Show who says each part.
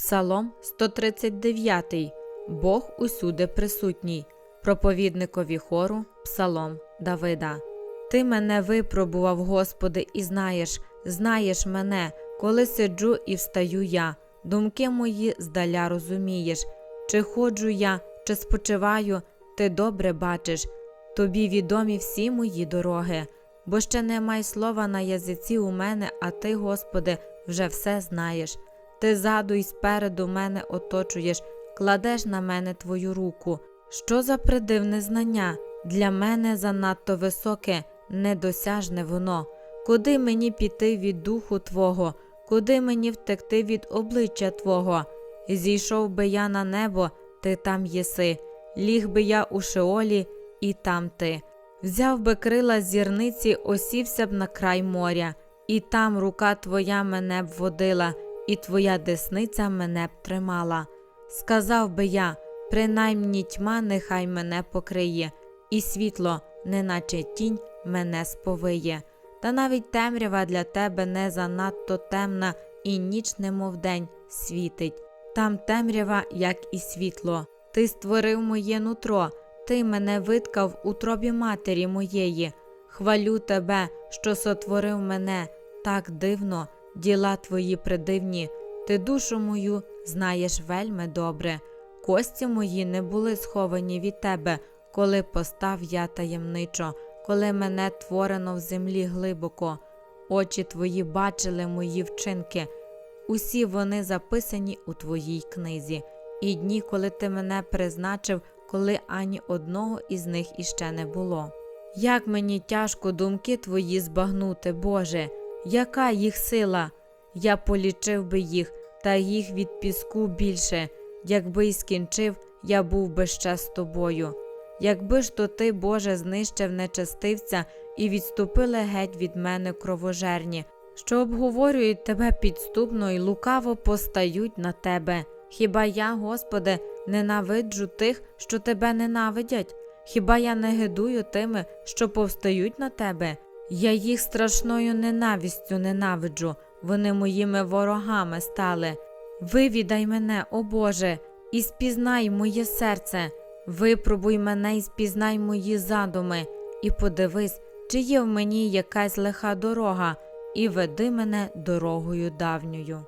Speaker 1: Псалом 139. Бог усюди присутній. Проповідникові хору Псалом Давида. Ти мене випробував, Господи, і знаєш, знаєш мене, коли сиджу і встаю я. Думки мої здаля розумієш. Чи ходжу я, чи спочиваю, ти добре бачиш. Тобі відомі всі мої дороги, бо ще немає слова на язиці у мене, а ти, Господи, вже все знаєш. Ти ззаду і спереду мене оточуєш, кладеш на мене твою руку. Що за придивне знання? Для мене занадто високе, недосяжне воно. Куди мені піти від духу Твого, куди мені втекти від обличчя Твого? Зійшов би я на небо, ти там єси, ліг би я у шеолі, і там ти. Взяв би крила зірниці, осівся б на край моря, і там рука твоя мене б водила, і твоя десниця мене б тримала. Сказав би я, принаймні тьма нехай мене покриє, і світло, неначе тінь, мене сповиє. Та навіть темрява для тебе не занадто темна, і ніч, немов день, світить. Там темрява, як і світло. Ти створив моє нутро, ти мене виткав у тробі матері моєї. Хвалю тебе, що сотворив мене так дивно, діла твої придивні. Ти душу мою знаєш вельми добре. Кості мої не були сховані від тебе, коли постав я таємничо, коли мене творено в землі глибоко. Очі твої бачили мої вчинки. Усі вони записані у твоїй книзі, і дні, коли ти мене призначив, коли ані одного із них іще не було. Як мені тяжко думки твої збагнути, Боже, яка їх сила? Я полічив би їх, та їх від піску більше. Якби й скінчив, я був би ще з тобою. Якби ж то ти, Боже, знищив нечестивця і відступили геть від мене кровожерні, що обговорюють тебе підступно і лукаво постають на тебе. Хіба я, Господи, ненавиджу тих, що тебе ненавидять? Хіба я не гидую тими, що повстають на тебе? Я їх страшною ненавистю ненавиджу, вони моїми ворогами стали. Вивідай мене, о Боже, і спізнай моє серце, випробуй мене і спізнай мої задуми, і подивись, чи є в мені якась лиха дорога, і веди мене дорогою давньою.